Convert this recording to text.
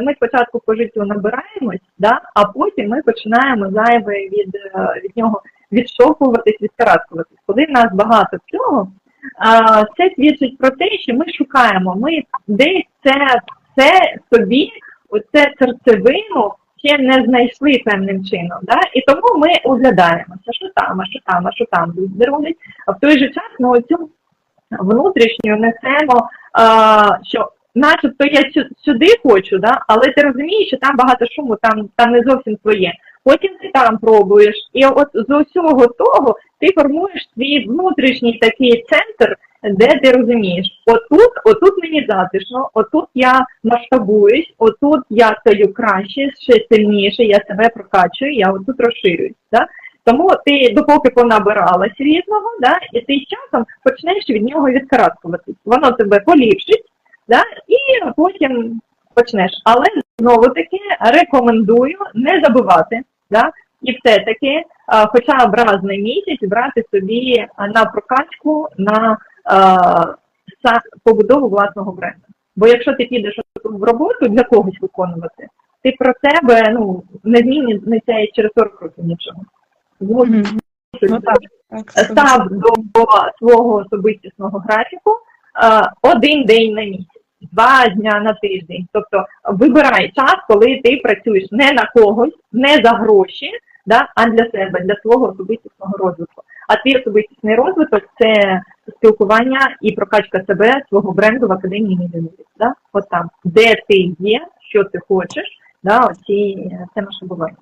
ми спочатку по життю набираємось, да, а потім ми починаємо зайве від, е, від нього відштовхуватись, відкараскуватись. Коли в нас багато цього, це свідчить про те, що ми шукаємо, ми десь це, це собі, оце серцевину ще не знайшли певним чином. Да? І тому ми оглядаємося, що там, а що там, а що там люди. А в той же час ми оцю внутрішню несемо, що начебто я сю- сюди хочу, да? але ти розумієш, що там багато шуму, там, там не зовсім твоє. Потім ти там пробуєш, і от з усього того ти формуєш свій внутрішній такий центр, де ти розумієш, отут, отут мені затишно, отут я масштабуюсь, отут я стаю краще, ще сильніше, я себе прокачую, я отут розширююсь. Да? Тому ти допоки понабиралась різного, да, і ти з часом почнеш від нього відкараскуватись. Воно тебе поліпшить, да, потім почнеш. Але знову таки рекомендую не забувати, да, і все-таки хоча б раз на місяць брати собі на прокачку на а, побудову власного бренду. Бо якщо ти підеш в роботу для когось виконувати, ти про себе ну, не зміниться і через 40 років нічого. Ну так, так. Став до свого особистісного графіку е, один день на місяць, два дня на тиждень. Тобто вибирай час, коли ти працюєш не на когось, не за гроші, да, а для себе, для свого особистісного розвитку. А твій особистісний розвиток це спілкування і прокачка себе, свого бренду в академії Мільйонерів. Да? От там, де ти є, що ти хочеш, да, оці, це масштабування.